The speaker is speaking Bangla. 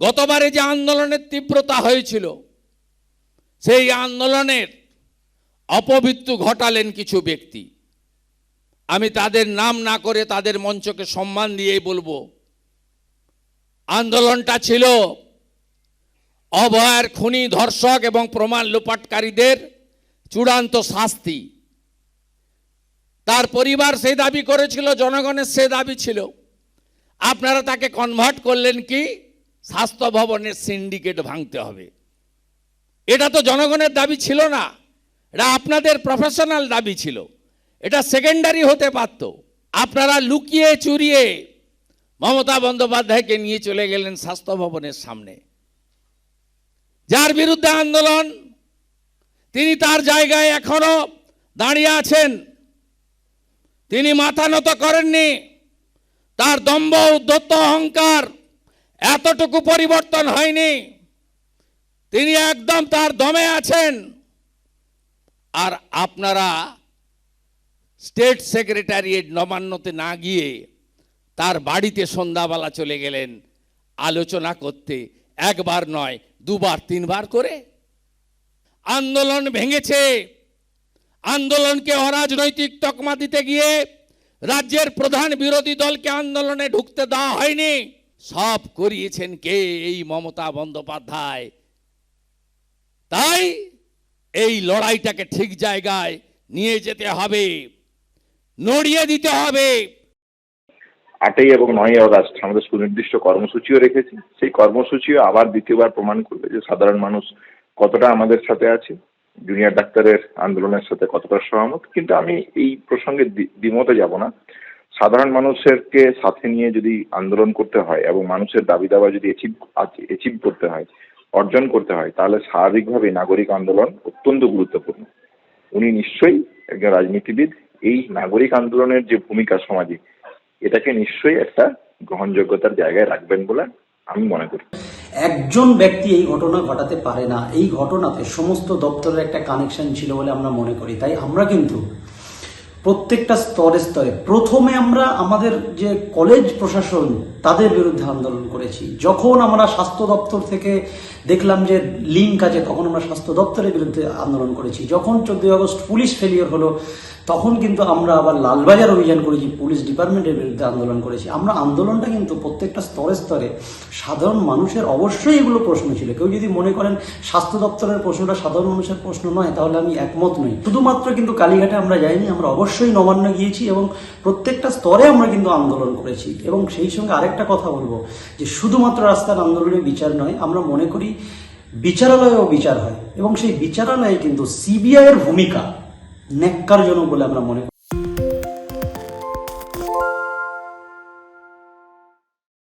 গতবারে যে আন্দোলনের তীব্রতা হয়েছিল, সেই আন্দোলনের অপমৃত্যু ঘটালেন কিছু ব্যক্তি। আমি তাদের নাম না করে তাদের মঞ্চকে সম্মান দিয়েই বলব, আন্দোলনটা ছিল অভয়ের খুনি ধর্ষক এবং প্রমাণ লোপাটকারীদের চূড়ান্ত শাস্তি। তার পরিবার সেই দাবি করেছিল, জনগণের সে দাবি ছিল। আপনারা তাকে কনভার্ট করলেন কি? স্বাস্থ্য ভবনের সিন্ডিকেট ভাঙতে হবে। এটা তো জনগণের দাবি ছিল না, এটা আপনাদের প্রফেশনাল দাবি ছিল। এটা সেকেন্ডারি হতে পারত। আপনারা লুকিয়ে চুরিয়ে মমতা বন্দ্যোপাধ্যায়কে নিয়ে চলে গেলেন স্বাস্থ্য ভবনের সামনে। যার বিরুদ্ধে আন্দোলন, তিনি তার জায়গায় এখনও দাঁড়িয়ে আছেন। তিনি মাথা নত করেননি। তার দম্ভ, উদ্ধত্ত অহংকার এতটুকু পরিবর্তন হয়নি। তিনি একদম তার দমে আছেন। আর আপনারা স্টেট সেক্রেটারিয়েট নবান্নতে না গিয়ে তার বাড়িতে সন্ধ্যাবেলা চলে গেলেন আলোচনা করতে। একবার নয়, দুবার, তিনবার করে। আন্দোলন ভেঙেছে। আন্দোলনকে অরাজনৈতিক তকমা দিতে গিয়ে রাজ্যের প্রধান বিরোধী দলকে আন্দোলনে ঢুকতে দেওয়া হয়নি। সব করিয়েছেন কে এই মমতা বন্দ্যোপাধ্যায়? তাই এই লড়াইটাকে ঠিক জায়গায় নিয়ে যেতে হবে, নড়িয়ে দিতে হবে। আটই এবং নয়ই অগাস্ট আমাদের সুনির্দিষ্ট কর্মসূচিও রেখেছি। সেই কর্মসূচিও আবার দ্বিতীয়বার প্রমাণ করবে যে সাধারণ মানুষ কতটা আমাদের সাথে আছে জুনিয়র ডাক্তারের আন্দোলনের সাথে কতটা সহমত। কিন্তু আমি এই প্রসঙ্গে দ্বিমতে যাব না। সাধারণ মানুষেরকে সাথে নিয়ে যদি আন্দোলন করতে হয় এবং মানুষের দাবি দাবা যদি অ্যাচিভ অ্যাচিভ করতে হয়, অর্জন করতে হয়, তাহলে স্বাভাবিকভাবে নাগরিক আন্দোলন অত্যন্ত গুরুত্বপূর্ণ। উনি নিশ্চয়ই একজন রাজনীতিবিদ। এই নাগরিক আন্দোলনের যে ভূমিকা সমাজে, এটাকে নিশ্চয়ই একটা গ্রহণযোগ্যতার জায়গায় রাখবেন বলে আমি মনে করি। একজন ব্যক্তি এই ঘটনা ঘটাতে পারে না। এই ঘটনাতে সমস্ত দপ্তরের একটা কানেকশন ছিল বলে আমরা মনে করি। তাই আমরা কিন্তু প্রত্যেকটা স্তরে স্তরে। প্রথমে আমরা আমাদের যে কলেজ প্রশাসন, তাদের বিরুদ্ধে আন্দোলন করেছি। যখন আমরা স্বাস্থ্য দপ্তর থেকে দেখলাম যে লিঙ্ক আছে, তখন আমরা স্বাস্থ্য দপ্তরের বিরুদ্ধে আন্দোলন করেছি। যখন চোদ্দই আগস্ট পুলিশ ফেলিয়ার হলো, তখন কিন্তু আমরা আবার লালবাজার অভিযান করেছি, পুলিশ ডিপার্টমেন্টের বিরুদ্ধে আন্দোলন করেছি। আমরা আন্দোলনটা কিন্তু প্রত্যেকটা স্তরে স্তরে সাধারণ মানুষের অবশ্যই এগুলো প্রশ্ন ছিল। কেউ যদি মনে করেন স্বাস্থ্য দপ্তরের প্রশ্নটা সাধারণ মানুষের প্রশ্ন নয়, তাহলে আমি একমত নই। শুধুমাত্র কিন্তু কালীঘাটে আমরা যাইনি, আমরা অবশ্যই নবান্ন গিয়েছি এবং প্রত্যেকটা স্তরে আমরা কিন্তু আন্দোলন করেছি। এবং সেই সঙ্গে আরেকটা কথা বলব, যে শুধুমাত্র রাস্তার আন্দোলনে বিচার নয়, আমরা মনে করি বিচারালয়েও বিচার হয়। এবং সেই বিচারালয়ে কিন্তু সিবিআইয়ের ভূমিকা ন্যাক্কারজনক বলে আমরা মনে করি।